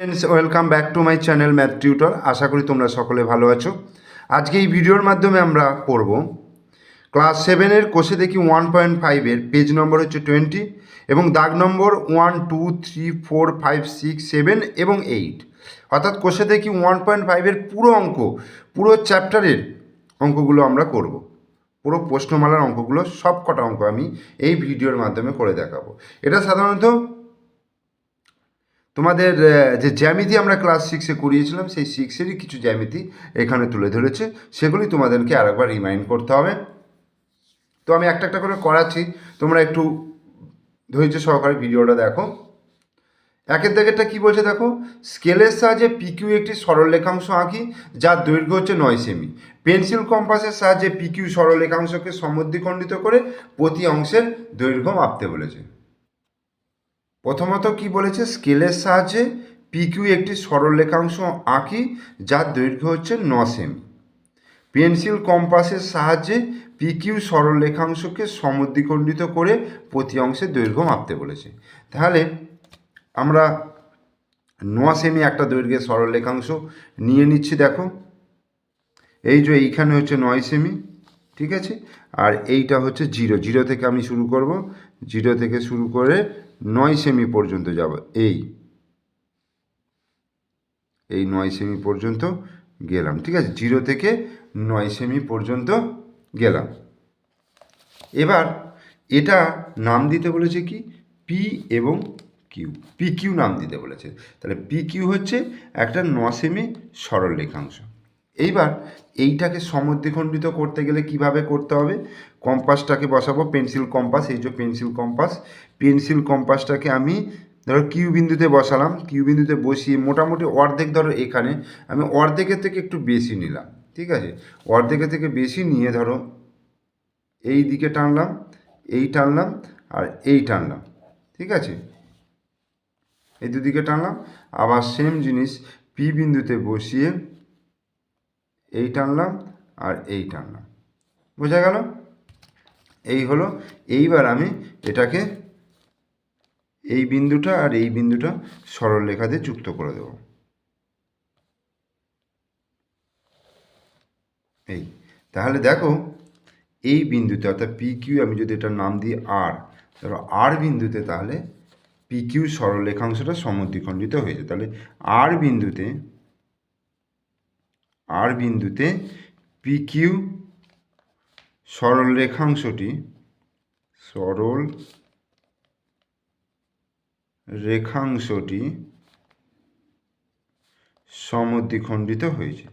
Friends welcome back to my channel math tutor আশা করি তোমরা সকলে ভালো আছো। আজকে এই ভিডিওর মাধ্যমে আমরা পড়ব ক্লাস সেভেনের কোষে দেখি ওয়ান পয়েন্ট ফাইভের পেজ নম্বর হচ্ছে টোয়েন্টি এবং দাগ number one, two, three, four, five, six, seven এবং এইট। অর্থাৎ কোষে দেখি ওয়ান পয়েন্ট ফাইভের পুরো অঙ্ক, পুরো চ্যাপ্টারের অঙ্কগুলো আমরা করব। পুরো প্রশ্নমালার অঙ্কগুলো সব কটা অঙ্ক আমি এই ভিডিওর মাধ্যমে করে দেখাবো। এটা সাধারণত তোমাদের যে জ্যামিতি আমরা ক্লাস সিক্সে করিয়েছিলাম, সেই সিক্সেরই কিছু জ্যামিতি এখানে তুলে ধরেছে। সেগুলি তোমাদেরকে আরেকবার রিমাইন্ড করতে হবে। তো আমি একটা একটা করে করাচ্ছি। তোমরা একটু ধৈর্য সহকারে ভিডিওটা দেখো। একের দাগেরটা কী বলছে দেখো? স্কেলের সাহায্যে পিকিউ একটি সরল রেখাংশ আঁকি, যার দৈর্ঘ্য হচ্ছে নয় সেমি। পেন্সিল কম্পাসের সাহায্যে পিকিউ সরল রেখাংশকে সমদ্বিখণ্ডিত করে প্রতি অংশের দৈর্ঘ্য মাপতে বলেছে। প্রথমত কি বলেছে? স্কেলের সাহায্যে পিকিউ একটি সরলরেখাংশ আঁকি, যার দৈর্ঘ্য হচ্ছে ন সেমি। পেন্সিল কম্পাসের সাহায্যে পিকিউ সরলরেখাংশকে সমদ্বিখণ্ডিত করে প্রতি অংশের দৈর্ঘ্য মাপতে বলেছে। তাহলে আমরা ন সেমি একটা দৈর্ঘ্যের সরলরেখাংশ নিয়ে নিচ্ছি, দেখো। এই যে এইখানে হচ্ছে নয় সেমি, ঠিক আছে? আর এইটা হচ্ছে জিরো। জিরো থেকে আমি শুরু করব। জিরো থেকে শুরু করে নয় সেমি পর্যন্ত যাব। এই। এই নয় সেমি পর্যন্ত গেলাম, ঠিক আছে? জিরো থেকে নয় সেমি পর্যন্ত গেলাম। এবার এটা নাম দিতে বলেছে কি? পি এবং কিউ পি কিউ নাম দিতে বলেছে। তাহলে পি কিউ হচ্ছে একটা ন সেমি সরল রেখাংশ। এইবার এইটাকে সমদ্বিখণ্ডিত করতে গেলে কীভাবে করতে হবে? কম্পাসটাকে বসাবো, পেন্সিল কম্পাস, এই যে পেন্সিল কম্পাস। পেন্সিল কম্পাসটাকে আমি ধরো কিউ বিন্দুতে বসালাম, কিউ বিন্দুতে বসিয়ে মোটামুটি অর্ধেক ধরো এখানে, আমি অর্ধেকের থেকে একটু বেশি নিলাম, ঠিক আছে? অর্ধেকের থেকে বেশি নিয়ে ধরো এই দিকে টানলাম, এই টানলাম আর এই টানলাম, ঠিক আছে? এই দুদিকে টানলাম, আবার সেম জিনিস পি বিন্দুতে বসিয়ে এই টানলাম আর এই টানলাম, বোঝা গেল? এই হলো, এইবার আমি এটাকে এই বিন্দুটা আর এই বিন্দুটা সরল রেখা দিয়ে যুক্ত করে দেব। এই, তাহলে দেখো, এই বিন্দুতে অর্থাৎ পি কিউ আমি যদি এটার নাম দিই আর ধরো আর বিন্দুতে তাহলে পি কিউ সরলরেখাংশটা সমদ্বিখণ্ডিত হয়েছে। তাহলে আর বিন্দুতে আর বিন্দুতে পি কিউ সরল রেখাংশটি সরল রেখাংশটি সমদ্বিখণ্ডিত হয়েছে।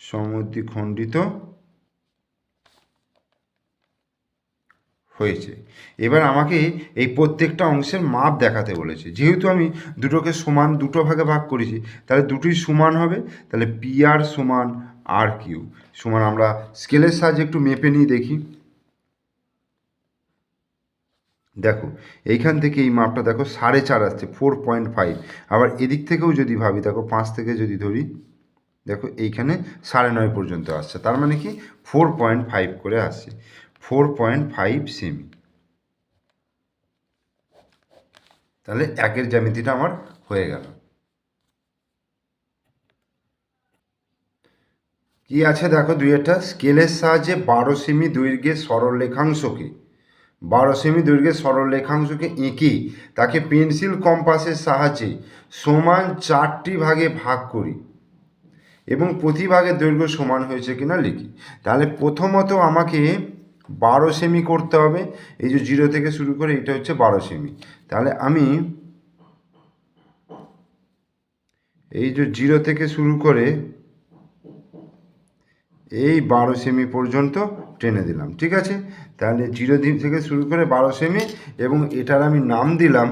সমদ্বিখণ্ডিত হয়েছে। এবার আমাকে এই প্রত্যেকটা অংশের মাপ দেখাতে বলেছে। যেহেতু আমি দুটোকে সমান দুটো ভাগে ভাগ করেছি, তাহলে দুটোই সমান হবে, তাহলে পি আর সমান আর কিউ। সমান, আমরা স্কেলের সাহায্যে একটু মেপে নিয়ে দেখি। দেখো, এইখান থেকে এই মাপটা দেখো, সাড়ে চার আসছে, ফোর পয়েন্ট ফাইভ। আবার এদিক থেকেও যদি ভাবি, দেখো, পাঁচ থেকে যদি ধরি, দেখো, এইখানে সাড়ে নয় পর্যন্ত আসছে। তার মানে কি? ফোর পয়েন্ট ফাইভ করে আসছে। ফোর পয়েন্ট ফাইভ সেমি। তাহলে একের জ্যামিতিটা আমার হয়ে গেল। কি আছে দেখো দুই একটা? স্কেলের সাহায্যে বারো সেমি দৈর্ঘ্যের সরল রেখাংশকে বারো সেমি দৈর্ঘ্যের সরল রেখাংশকে এঁকে তাকে পেন্সিল কম্পাসের সাহায্যে সমান চারটি ভাগে ভাগ করি। এবং প্রতি ভাগের দৈর্ঘ্য সমান হয়েছে কিনা লিখি। তাহলে প্রথমত আমাকে বারো সেমি করতে হবে। এই যে জিরো থেকে শুরু করে এটা হচ্ছে বারো সেমি তাহলে আমি এই যে জিরো থেকে শুরু করে এই বারো সেমি পর্যন্ত টেনে দিলাম, ঠিক আছে? তাহলে জিরো দিন থেকে শুরু করে বারো সেমি এবং এটার আমি নাম দিলাম,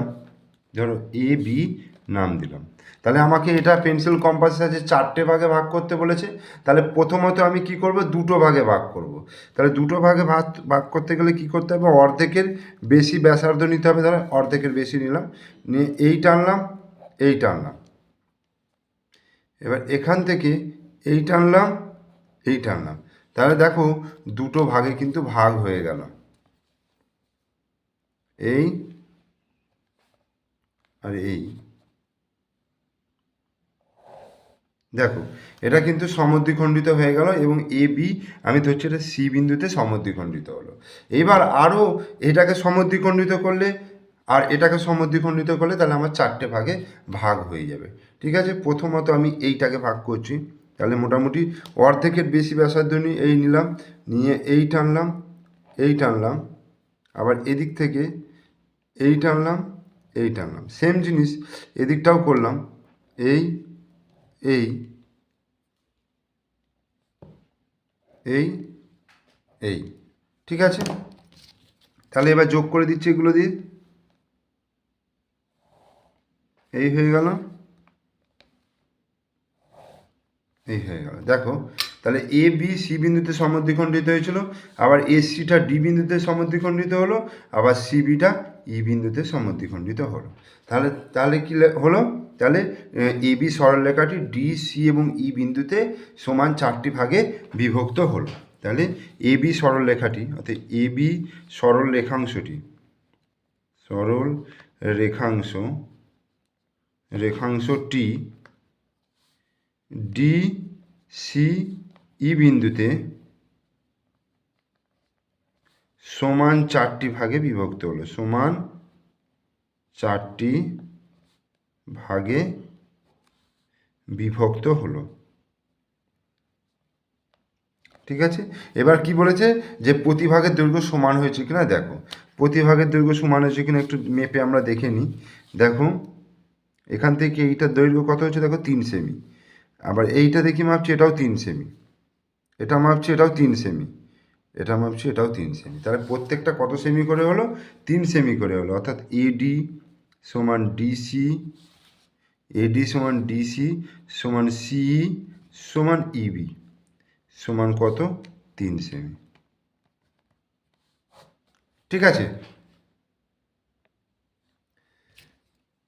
ধরো এ বি নাম দিলাম। তাহলে আমাকে এটা পেন্সিল কম্পাসের সাথে চারটে ভাগে ভাগ করতে বলেছে। তাহলে প্রথমত আমি কি করব? দুটো ভাগে ভাগ করব। তাহলে দুটো ভাগে ভাগ ভাগ করতে গেলে কি করতে হবে? অর্ধেকের বেশি ব্যাসার্ধ নিতে হবে। ধরো অর্ধেকের বেশি নিলাম, নিয়ে এই টানলাম এই টানলাম এবার এখান থেকে এই টানলাম এই টানলাম তাহলে দেখো, দুটো ভাগে কিন্তু ভাগ হয়ে গেল। এই আর এই। দেখো, এটা কিন্তু সমদ্বিখণ্ডিত হয়ে গেল এবং এ, বি, আমি ধরছি এটা সি বিন্দুতে সমদ্বিখণ্ডিত হলো। এবার আরও এটাকে সমদ্বিখণ্ডিত করলে আর এটাকে সমদ্বিখণ্ডিত করলে তাহলে আমার চারটে ভাগে ভাগ হয়ে যাবে। ঠিক আছে? প্রথমত আমি এইটাকে ভাগ করছি। তাহলে মোটামুটি অর্ধেকের বেশি ব্যাসার্ধ নিয়ে এই নিলাম, নিয়ে এই টানলাম এই টানলাম আবার এদিক থেকে এই টানলাম এই টানলাম সেম জিনিস, এদিকটাও করলাম, এই এই এই এই, ঠিক আছে? তাহলে এবার যোগ করে দিচ্ছি এগুলো দিয়ে। এই হয়ে গেল। এই হয়ে গেল। দেখো, তাহলে এ বি সি বিন্দুতে সমদ্বিখণ্ডিত হয়েছিল, আবার এ সিটা ডি বিন্দুতে সমদ্বিখণ্ডিত হলো, আবার সি বিটা ই বিন্দুতে সমদ্বিখণ্ডিত হলো। তাহলে তাহলে কি হলো? তাহলে, এ বি সরলরেখাটি ডি সি এবং ই বিন্দুতে সমান চারটি ভাগে বিভক্ত হলো। তাহলে, এ, বি সরলরেখাটি, অর্থাৎ এ, বি সরল রেখাংশটি সরল রেখাংশ রেখাংশটি ডি সি ই বিন্দুতে সমান চারটি ভাগে বিভক্ত হলো। সমান চারটি ভাগে বিভক্ত হলো। ঠিক আছে? এবার কি বলেছে? যে প্রতিভাগের দৈর্ঘ্য সমান হয়েছে কিনা দেখো। প্রতিভাগের দৈর্ঘ্য সমান হয়েছে কিনা একটু মেপে আমরা দেখে নিই। দেখো, এখান থেকে এইটার দৈর্ঘ্য কত হচ্ছে দেখো, তিন সেমি আবার এইটা দেখি মাপছি, এটাও তিন সেমি এটা মাপছি, এটাও তিন সেমি এটা মাপছি, এটাও তিন সেমি তাহলে প্রত্যেকটা কত সেমি করে হলো? তিন সেমি করে হলো। অর্থাৎ এডি সমান ডিসি এডি সমান ডিসি সমান সিই সমান ইবি সমান কত? তিন সেমি ঠিক আছে?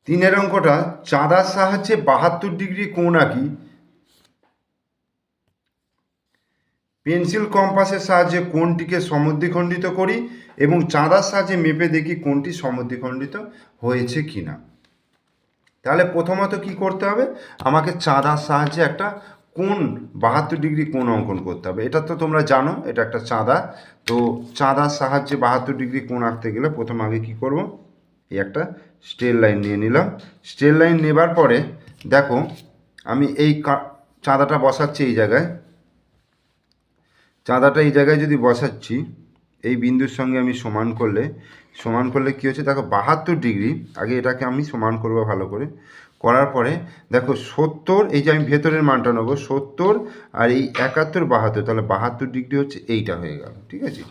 তিনের অঙ্কটা চাঁদার সাহায্যে বাহাত্তর ডিগ্রি কোণ আঁকি পেন্সিল কম্পাসের সাহায্যে কোনটিকে সমদ্বিখণ্ডিত করি এবং চাঁদার সাহায্যে মেপে দেখি কোনটি সমদ্বিখণ্ডিত হয়েছে কি না তাহলে প্রথমত কি করতে হবে? আমাকে চাঁদার সাহায্যে একটা কোন বাহাত্তর ডিগ্রি কোন অঙ্কন করতে হবে। এটা তো তোমরা জানো, এটা একটা চাঁদা। তো চাঁদার সাহায্যে বাহাত্তর ডিগ্রি কোন আঁকতে গেলে প্রথম আগে কি করব? এই একটা স্টেল লাইন নিয়ে নিলাম। স্টেল লাইন নেবার পরে দেখো, আমি এই চাঁদাটা বসাচ্ছি এই জায়গায়। চাঁদাটা এই জায়গায় যদি বসাচ্ছি, এই বিন্দুর সঙ্গে আমি সমান করলে সমান করলে কী হচ্ছে? দেখো, বাহাত্তর ডিগ্রি, আগে এটাকে আমি সমান করব ভালো করে। করার পরে, দেখো, সত্তর, এই যে আমি ভেতরের মানটা নেব, সত্তর আর এই একাত্তর, বাহাত্তর, তাহলে বাহাত্তর ডিগ্রি হচ্ছে এইটা হয়ে গেল, ঠিক আছে?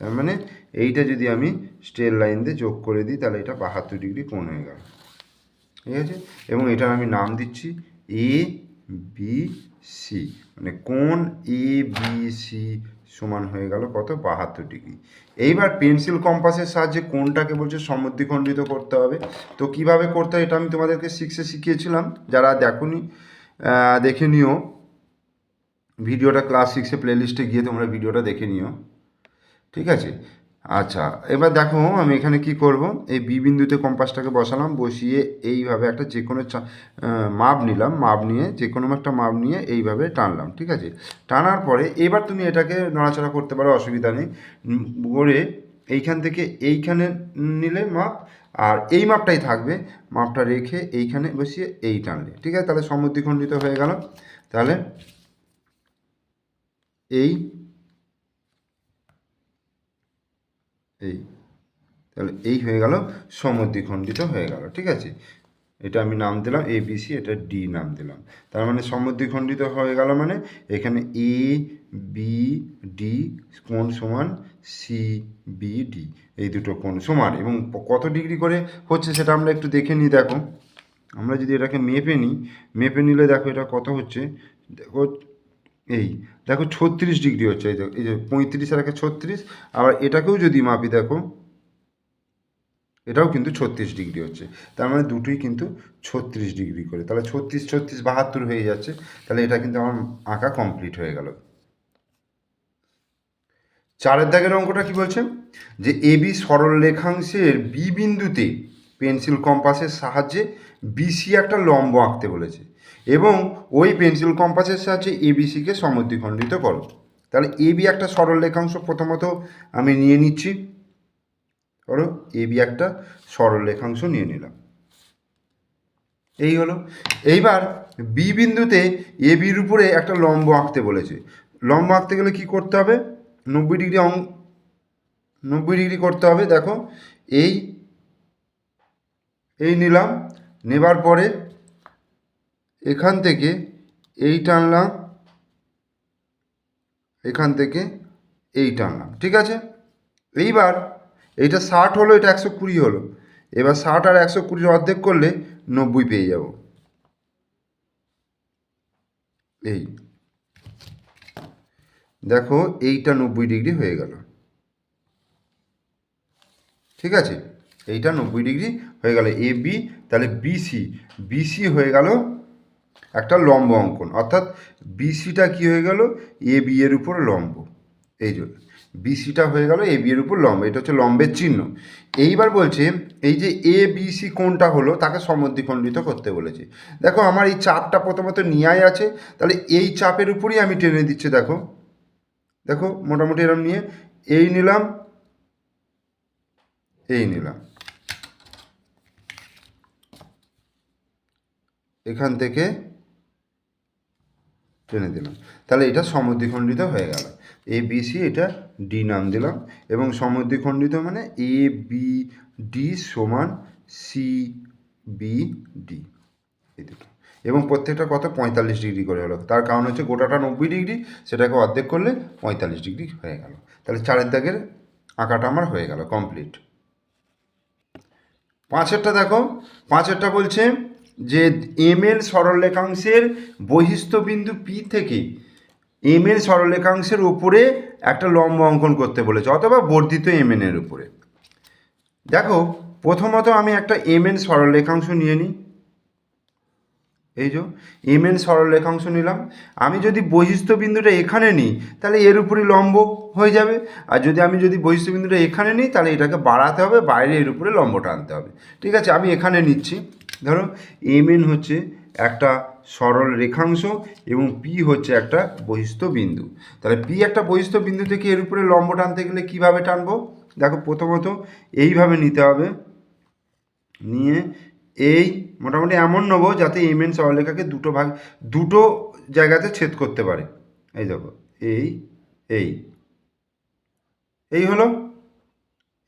তার মানে এইটা যদি আমি স্ট্রেল লাইন দিয়ে যোগ করে দিই, তাহলে এটা বাহাত্তর ডিগ্রি কোণ হয়ে গেল, ঠিক আছে? এবং এটার আমি নাম দিচ্ছি, এ, বি সি মানে কোন এ বি সি সমান হয়ে গেল কত? বাহাত্তর ডিগ্রি। এইবার পেন্সিল কম্পাসের সাহায্যে কোনটাকে বলছে সমদ্বিখণ্ডিত করতে হবে? তো কীভাবে করতে হয় এটা আমি তোমাদেরকে সিক্সে শিখিয়েছিলাম। যারা দেখোনি দেখে নিও। ভিডিওটা ক্লাস সিক্সে প্লেলিস্টে গিয়ে তোমরা ভিডিওটা দেখে নিও। ঠিক আছে? আচ্ছা এবার দেখো আমি এখানে কি করব? এই বি বিন্দুতে কম্পাসটাকে বসালাম, বসিয়ে এইভাবে একটা যে কোনো মাপ নিলাম, মাপ নিয়ে যে কোনো একটা মাপ নিয়ে এইভাবে টানলাম, ঠিক আছে? টানার পরে এবার তুমি এটাকে নড়াচড়া করতে পারো, অসুবিধা নেই। করে এইখান থেকে এইখানে নিলে মাপ, আর এই মাপটাই থাকবে। মাপটা রেখে এইখানে বসিয়ে এই টানলে, ঠিক আছে? তাহলে সমদ্বিখণ্ডিত হয়ে গেল। তাহলে এই এই। তাহলে এই হয়ে গেল সমদ্বিখণ্ডিত হয়ে গেল, ঠিক আছে? এটা আমি নাম দিলাম এ বি সি এটা ডি নাম দিলাম। তার মানে সমদ্বিখণ্ডিত হয়ে গেল মানে এখানে এ বি ডি কোণ সমান সি বি ডি এই দুটো কোণ সমান। এবং কত ডিগ্রি করে হচ্ছে সেটা আমরা একটু দেখে নিই, দেখো। আমরা যদি এটাকে মেপে নিই, মেপে নিলে দেখো এটা কত হচ্ছে? দেখো এই, দেখো ছত্রিশ ডিগ্রি হচ্ছে, এই এই যে পঁয়ত্রিশ আর একে ছত্রিশ, আবার এটাকেও যদি মাপি দেখো, এটাও কিন্তু ছত্রিশ ডিগ্রি হচ্ছে, তার মানে দুটোই কিন্তু ছত্রিশ ডিগ্রি করে, তাহলে ছত্রিশ ছত্রিশ বাহাত্তর হয়ে যাচ্ছে, তাহলে এটা কিন্তু আমার আঁকা কমপ্লিট হয়ে গেল। চারের দাগের অঙ্কটা কি বলছে? যে এ বি সরল রেখাংশের বি বিন্দুতে পেন্সিল কম্পাসের সাহায্যে বিসি একটা লম্ব আঁকতে বলেছে। এবং ওই পেন্সিল কম্পাসের সাহায্যে এবিসিকে সমদ্বিখণ্ডিত করো। তাহলে এবি একটা সরল রেখাংশ, প্রথমত আমি নিয়ে নিচ্ছি। ধরো এবি একটা সরল রেখাংশ নিয়ে নিলাম। এই হলো। এইবার বি বিন্দুতে এ বির উপরে একটা লম্ব আঁকতে বলেছে। লম্ব আঁকতে গেলে কি করতে হবে? নব্বই ডিগ্রি অং নব্বই ডিগ্রি করতে হবে। দেখো, এই এই নিলাম। নেবার পরে এখান থেকে এই টানলাম, এখান থেকে এই টানলাম, ঠিক আছে? এইবার এইটা ষাট হলো, এটা একশো কুড়ি হলো। এবার ষাট আর একশো কুড়ির অর্ধেক করলে নব্বই পেয়ে যাব। এই। দেখো এইটা নব্বই ডিগ্রি হয়ে গেল। ঠিক আছে? এইটা নব্বই ডিগ্রি হয়ে গেল। এ বি, তাহলে বিসি বিসি হয়ে গেল একটা লম্ব অঙ্কন। অর্থাৎ বিসিটা কি হয়ে গেল? এ বি এর উপর লম্ব। এই জন্য বিসিটা হয়ে গেল এ বি এর উপর লম্ব। এটা হচ্ছে লম্বের চিহ্ন। এইবার বলছে, এই যে এ বি সি কোনটা হলো, তাকে সমদ্বিখণ্ডিত করতে বলেছে। দেখো, আমার এই চাপটা প্রথমত নিয়ায় আছে। তাহলে এই চাপের উপরই আমি টেনে দিচ্ছি, দেখো। দেখো, মোটামুটি এরম নিয়ে, এই নিলাম এই নিলাম। এখান থেকে টেনে দিলাম। তাহলে এটা সমদ্বিখণ্ডিত হয়ে গেল। এ বি সি এটা ডি নাম দিলাম এবং সমদ্বিখণ্ডিত মানে এ বি ডি সমান সি বি ডি এই দুটো। এবং প্রত্যেকটা কত? পঁয়তাল্লিশ ডিগ্রি করে হলো। তার কারণ হচ্ছে গোটাটা নব্বই ডিগ্রি, সেটাকে অর্ধেক করলে পঁয়তাল্লিশ ডিগ্রি হয়ে গেল। তাহলে চারের দাগের আঁকাটা আমার হয়ে গেল কমপ্লিট। পাঁচেরটা দেখো। পাঁচেরটা বলছে যে এম এল সরলরেখাংশের বিন্দু পি থেকে এম এল সরলরেখাংশের উপরে একটা লম্ব অঙ্কন করতে বলেছে, অথবা বর্ধিত এম এর উপরে। দেখো, প্রথমত আমি একটা এম এন সরলরেখাংশ নিয়ে নিই। এই যে, এম এন সরলরেখাংশ নিলাম। আমি যদি বহিস্থ বিন্দুটা এখানে নিই, তাহলে এর উপরই লম্ব হয়ে যাবে। আর যদি আমি যদি বহিস্থ বিন্দুটা এখানে নিই, তাহলে এটাকে বাড়াতে হবে, বাইরে এর উপরে লম্বটা আনতে হবে। ঠিক আছে, আমি এখানে নিচ্ছি। ধরো এম এন হচ্ছে একটা সরল রেখাংশ এবং পি হচ্ছে একটা বহিস্থ বিন্দু। তাহলে পি একটা বহিস্থ বিন্দু থেকে এর উপরে লম্ব টানতে গেলে কীভাবে টানবো? দেখো, প্রথমত এইভাবে নিতে হবে। নিয়ে এই মোটামুটি এমন নেব যাতে এম এন সরলরেখাকে দুটো ভাগ, দুটো জায়গাতে ছেদ করতে পারে। এই দেখো, এই এই এই হলো।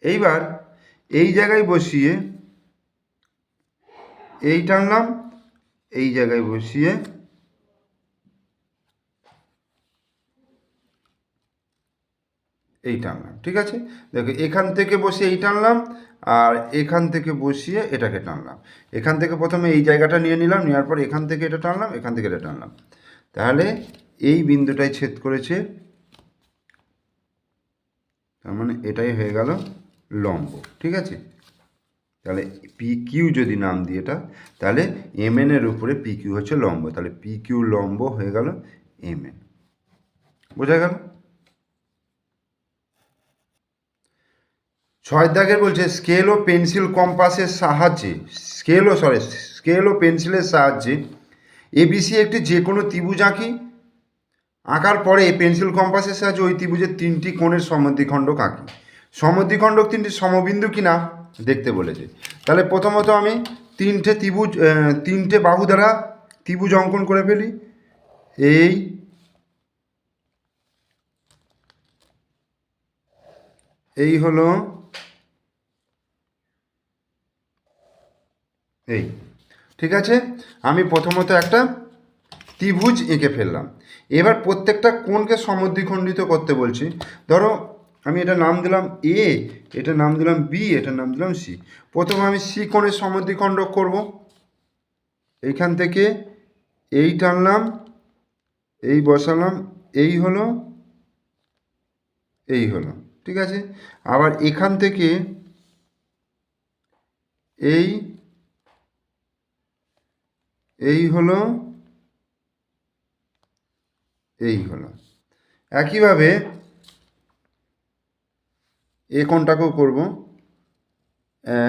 এইবার এই জায়গায় বসিয়ে এই টানলাম এই জায়গায় বসিয়ে এই টানলাম ঠিক আছে? দেখো, এখান থেকে বসে এই টানলাম আর এখান থেকে বসিয়ে এটাকে টানলাম এখান থেকে প্রথমে এই জায়গাটা নিয়ে নিলাম, নেওয়ার পর এখান থেকে এটা টানলাম এখান থেকে এটা টানলাম তাহলে এই বিন্দুটাই ছেদ করেছে, তার মানে এটাই হয়ে গেল লম্ব, ঠিক আছে? তাহলে পি কিউ যদি নাম দিই এটা, তাহলে এম এর উপরে পি কিউ হচ্ছে লম্ব, তাহলে পি কিউ লম্ব হয়ে গেল এম এন বোঝা গেল? ছয় দাগের বলছে স্কেল ও পেন্সিল কম্পাসের সাহায্যে স্কেল ও সরি স্কেল ও পেন্সিলের সাহায্যে এবিসি একটি যে কোনো ত্রিভুজ আঁকি। আঁকার পরে পেন্সিল কম্পাসের সাহায্যে ওই ত্রিভুজের তিনটি কোণের সমদ্বিখণ্ডক আঁকি। সমদ্বিখণ্ডক তিনটি সমবিন্দু কিনা দেখতে বলেছে। তাহলে প্রথমত আমি তিনটে ত্রিভুজ তিনটে বাহু দ্বারা ত্রিভুজ অঙ্কন করে ফেলি। এই এই হলো, এই, ঠিক আছে? আমি প্রথমত একটা ত্রিভুজ এঁকে ফেললাম। এবার প্রত্যেকটা কোণকে সমদ্বিখণ্ডিত করতে বলছি। ধরো আমি এটা নাম দিলাম এ এটা নাম দিলাম বি এটা নাম দিলাম সি প্রথমে আমি সি কোণের সমদ্বিখণ্ডক করব। এইখান থেকে এই টানলাম, এই বসালাম, এই হলো এই হলো, ঠিক আছে? আবার এখান থেকে এই এই হলো এই হলো। একইভাবে এ কোনটাকেও করব? এ,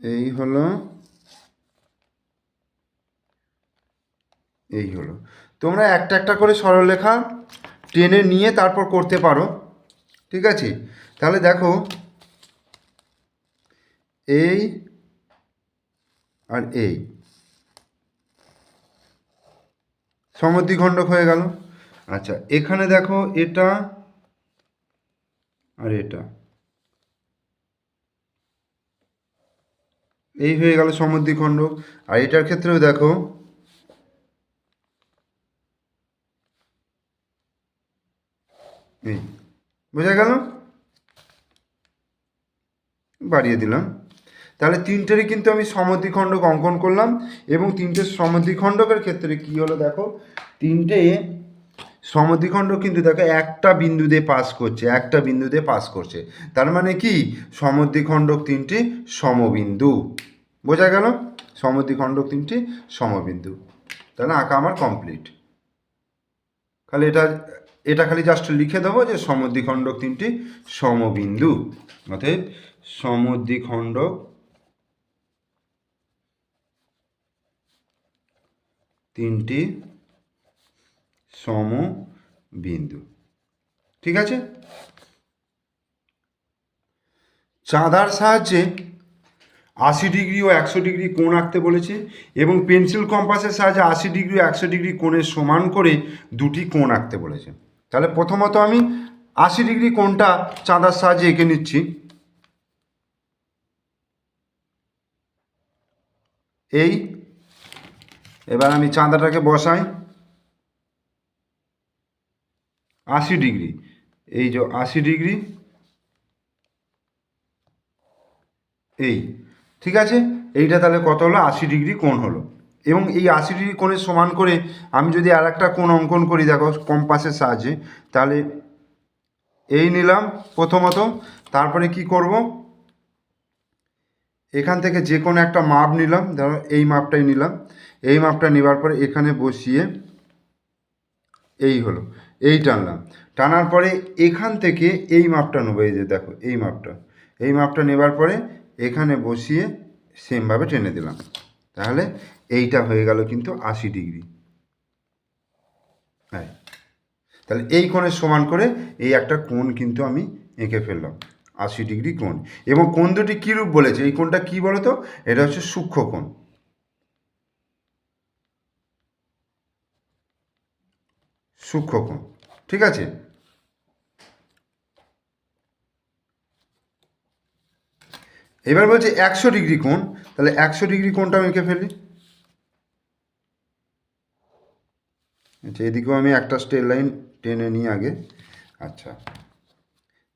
এই হলো এই হলো। তোমরা একটা একটা করে সরলরেখা টেনে নিয়ে তারপর করতে পারো। ঠিক আছে? তাহলে দেখো, এই আর এই। সমদ্বিখণ্ডক হয়ে গেল। আচ্ছা এখানে দেখো এটা আর এটা। এই হয়ে গেল সমদ্বিখণ্ডক আর এটার ক্ষেত্রেও দেখো, এই, বোঝা গেল? বাড়িয়ে দিলাম। তাহলে তিনটেরই কিন্তু আমি সমদ্বিখণ্ডক অঙ্কন করলাম এবং তিনটে সমদ্বিখণ্ডকের ক্ষেত্রে কি হলো দেখো? তিনটে সমদ্বিখণ্ডক কিন্তু দেখো একটা বিন্দুতে পাস করছে, একটা বিন্দুতে পাস করছে। তার মানে কি? সমদ্বিখণ্ডক তিনটি সমবিন্দু। বোঝা গেল? সমদ্বিখণ্ডক তিনটি সমবিন্দু। তাহলে আঁকা আমার কমপ্লিট খালি এটা এটা খালি জাস্ট লিখে দেবো যে সমদ্বিখণ্ডক তিনটি সমবিন্দু। অতএব সমদ্বিখণ্ডক তিনটি সমবিন্দু। ঠিক আছে? চাঁদার সাহায্যে আশি ডিগ্রি ও একশো ডিগ্রি কোণ আঁকতে বলেছে এবং পেন্সিল কম্পাসের সাহায্যে আশি ডিগ্রি ও একশো ডিগ্রি কোণের সমান করে দুটি কোণ আঁকতে বলেছে। তাহলে প্রথমত আমি আশি ডিগ্রি কোণটা চাঁদার সাহায্যে এঁকে নিচ্ছি। এই, এবার আমি চাঁদাটাকে বসাই। আশি ডিগ্রি। এই যে আশি ডিগ্রি, এই, ঠিক আছে? এইটা তাহলে কত হলো? আশি ডিগ্রি কোণ হলো। এবং এই আশি ডিগ্রি কোণের সমান করে আমি যদি আর একটা কোণ অঙ্কন করি, দেখো, কম্পাসের সাহায্যে, তাহলে এই নিলাম প্রথমত। তারপরে কি করব? এখান থেকে যে কোনো একটা মাপ নিলাম, ধরো এই মাপটাই নিলাম। এই মাপটা নেবার পরে এখানে বসিয়ে এই হলো। এই টানলাম। টানার পরে এখান থেকে এই মাপটা নেব, এই যে দেখো, এই মাপটা। এই মাপটা নেবার পরে এখানে বসিয়ে সেমভাবে টেনে দিলাম। তাহলে এইটা হয়ে গেল কিন্তু আশি ডিগ্রি। হ্যাঁ। তাহলে এই কোণের সমান করে এই একটা কোণ কিন্তু আমি এঁকে ফেললাম, আশি ডিগ্রি কোণ। এবং কোণ দুটি কী রূপ বলেছে? এই কোণটা কী বলো তো এটা হচ্ছে সূক্ষ্ম কোণ। সূক্ষ্ম কোণ। ঠিক আছে? এবার বলছে একশো ডিগ্রি কোণ, তাহলে একশো ডিগ্রি কোণটা আমি ফেলি। আচ্ছা এদিকেও আমি একটা স্টেট লাইন টেনে নিই আগে। আচ্ছা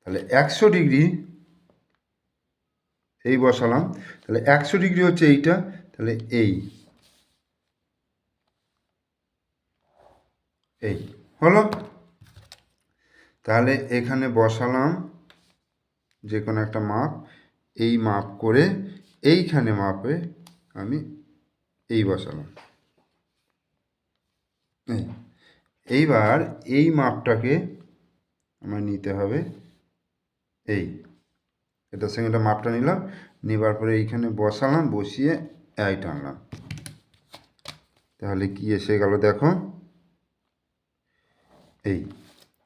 তাহলে একশো ডিগ্রি এই বসালাম, তাহলে একশো ডিগ্রি হচ্ছে এইটা, তাহলে এই। এই, হলো? তাহলে এখানে বসালাম যে কোনো একটা মাপ, এই মাপ করে এইখানে মাপে আমি এই বসালাম। এইবার এই মাপটাকে আমার নিতে হবে এই এটার সঙ্গে এটা মাপটা নিলাম, নেবার পরে এইখানে বসালাম, বসিয়ে এই টানলাম। তাহলে কি এসে গেল দেখো, এই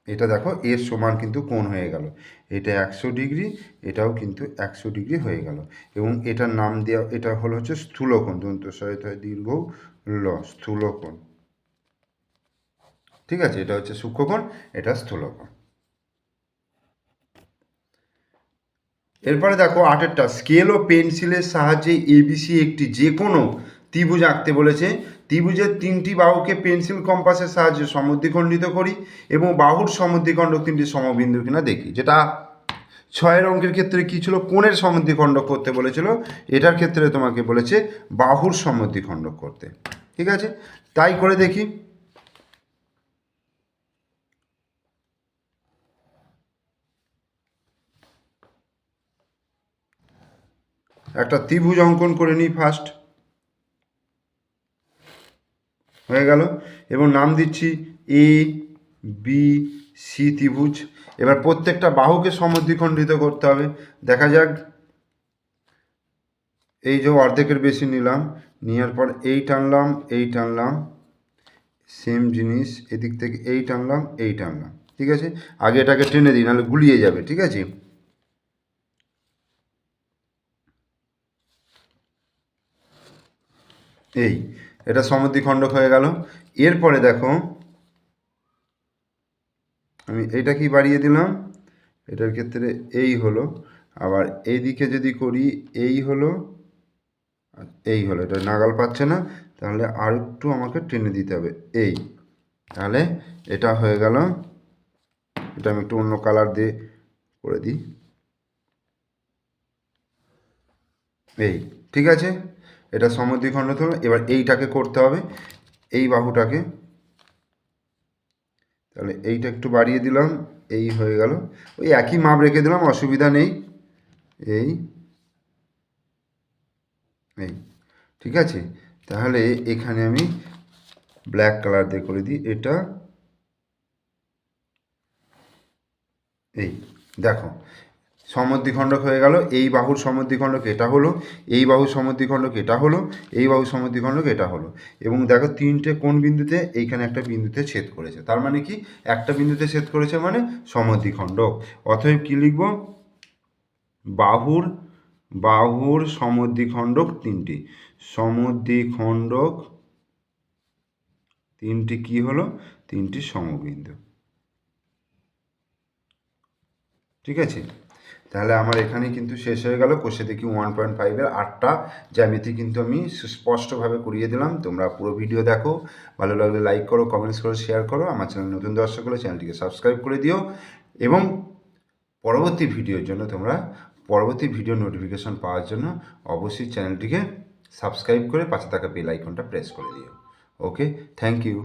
এটা দেখো, এর সমান কিন্তু কোণ হয়ে গেল। এটা একশো ডিগ্রি, এটাও কিন্তু একশো ডিগ্রি হয়ে গেল। এবং এটার নাম দেওয়া এটা হলো হচ্ছে স্থূলকোণ দন্ত সহায়তা দীর্ঘ ল, স্থূলকোণ। ঠিক আছে, এটা হচ্ছে সূক্ষ্মকোণ, এটা স্থূলকোণ। এরপরে দেখো আটেরটা, স্কেল ও পেন্সিলের সাহায্যে এবিসি একটি যে কোনো ত্রিভুজ আঁকতে বলেছে। ত্রিভুজের তিনটি বাহুকে পেন্সিল কম্পাসের সাহায্যে সমদ্বিখণ্ডিত করি এবং বাহুর সমদ্বিখণ্ডক তিনটি সমবিন্দু কিনা দেখি। যেটা ছয়ের অঙ্কের ক্ষেত্রে কী ছিল? কোণের সমদ্বিখণ্ডক করতে বলেছিল। এটার ক্ষেত্রে তোমাকে বলেছে বাহুর সমদ্বিখণ্ডক করতে। ঠিক আছে? তাই করে দেখি। একটা ত্রিভুজ অঙ্কন করে নিই ফার্স্ট। হয়ে গেল। এবং নাম দিচ্ছি এ বি সি ত্রিভুজ। এবার প্রত্যেকটা বাহুকে সমদ্বিখণ্ডিত করতে হবে। দেখা যাক। এই যে অর্ধেকের বেশি নিলাম। নেওয়ার পর এই টানলাম এই টানলাম সেম জিনিস, এদিক থেকে এই টানলাম এই টানলাম ঠিক আছে? আগে এটাকে টেনে দিই, নাহলে গুলিয়ে যাবে, ঠিক আছে? এই। এটা সমদ্বিখণ্ডক হয়ে গেল। এরপরে দেখো, আমি এটা কি বাড়িয়ে দিলাম? এটার ক্ষেত্রে এই হলো। আবার এই দিকে যদি করি, এই হলো এই হলো। এটা নাগাল পাচ্ছে না, তাহলে আর একটু আমাকে টেনে দিতে হবে। এই, তাহলে এটা হয়ে গেল। এটা আমি একটু অন্য কালার দিয়ে করে দিই। এই, ঠিক আছে? এটা সমদ্বিখণ্ড হলো এবার এইটাকে করতে হবে, এই বাহুটাকে। তাহলে এইটা একটু বাড়িয়ে দিলাম, এই হয়ে গেল। ওই একই মাপ রেখে দিলাম, অসুবিধা নেই। এই এই, ঠিক আছে? তাহলে এখানে আমি ব্ল্যাক কালার দিয়ে করে দিই, এটা। এই, দেখো সমদ্বিখণ্ডক হয়ে গেল, এই বাহুর সমদ্বিখণ্ডক এটা হলো, এই বাহুর সমদ্বিখণ্ডক এটা হলো, এই বাহুর সমদ্বিখণ্ডক এটা হলো। এবং দেখো তিনটে কোন বিন্দুতে? এইখানে একটা বিন্দুতে ছেদ করেছে। তার মানে কি? একটা বিন্দুতে ছেদ করেছে মানে সমদ্বিখণ্ডক। অতএব কি লিখব? বাহুর বাহুর সমদ্বিখণ্ডক তিনটি। সমদ্বিখণ্ডক তিনটি কি হলো? তিনটি সমবিন্দু। ঠিক আছে? তাহলে আমার এখানে কিন্তু শেষ হয়ে গেল। কোষে দেখি ওয়ান পয়েন্ট ফাইভের আটটা। জ্যামিতি কিন্তু আমি স্পষ্টভাবে করিয়ে দিলাম। তোমরা পুরো ভিডিও দেখো। ভালো লাগলে লাইক করো কমেন্টস করো শেয়ার করো। আমার চ্যানেল নতুন দর্শক হলে চ্যানেলটিকে সাবস্ক্রাইব করে দিও। এবং পরবর্তী ভিডিওর জন্য তোমরা পরবর্তী ভিডিও নোটিফিকেশন পাওয়ার জন্য অবশ্যই চ্যানেলটিকে সাবস্ক্রাইব করে পাশে থাকা বেল আইকনটা প্রেস করে দিও। Okay thank you